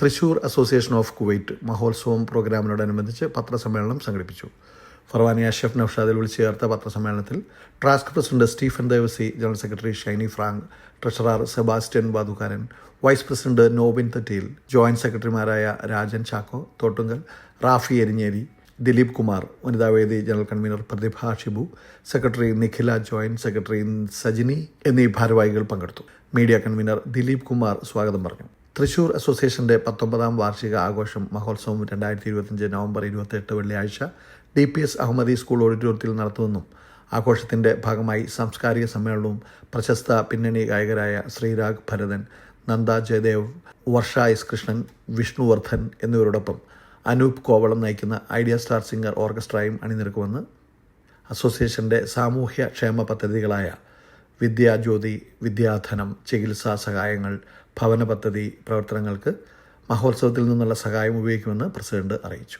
Thrissur association of Kuwait മഹോത്സവം പ്രോഗ്രാമിനോടനുബന്ധിച്ച് പത്രസമ്മേളനം സംഘടിപ്പിച്ചു. ഫർവാനി അഷഫ് നൌഷാദിൽ വിളിച്ചു ചേർത്ത പത്രസമ്മേളനത്തിൽ TRASK president Stephen Devasi general secretary Shiny Frank treasurer Sebastian Badukaran vice president Nobin Thatteel joint സെക്രട്ടറിമാരായ രാജൻ ചാക്കോ തോട്ടുങ്കൽ റാഫി എരിഞ്ഞേരി ദിലീപ് കുമാർ വനിതാവേദി general convener Prathibha Shibu secretary Nikhila joint secretary Sajini എന്നീ ഭാരവാഹികൾ പങ്കെടുത്തു. മീഡിയ കൺവീനർ ദിലീപ് കുമാർ സ്വാഗതം പറഞ്ഞു. തൃശൂർ അസോസിയേഷന്റെ പത്തൊമ്പതാം വാർഷിക ആഘോഷം മഹോത്സവം രണ്ടായിരത്തി ഇരുപത്തിയഞ്ച് നവംബർ ഇരുപത്തെട്ട് വെള്ളിയാഴ്ച D P S Ahmadi school ഓഡിറ്റോറിയത്തിൽ നടത്തുമെന്നും ആഘോഷത്തിന്റെ ഭാഗമായി സാംസ്കാരിക സമ്മേളനവും പ്രശസ്ത പിന്നണി ഗായകരായ ശ്രീരാഗ് ഭരതൻ നന്ദ ജയദേവ് വർഷ എസ് കൃഷ്ണൻ വിഷ്ണുവർദ്ധൻ എന്നിവരോടൊപ്പം അനൂപ് കോവളം നയിക്കുന്ന ഐഡിയ സ്റ്റാർ സിംഗർ ഓർക്കസ്ട്രയും അണിനിരക്കുമെന്ന് അസോസിയേഷന്റെ സാമൂഹ്യ ക്ഷേമ പദ്ധതികളായ വിദ്യാജ്യോതി വിദ്യാധനം ചികിത്സാ സഹായങ്ങൾ ഭവന പദ്ധതി പ്രവർത്തനങ്ങൾക്ക് മഹോത്സവത്തിൽ നിന്നുള്ള സഹായം ഉപയോഗിക്കുമെന്ന് പ്രസിഡന്റ് അറിയിച്ചു.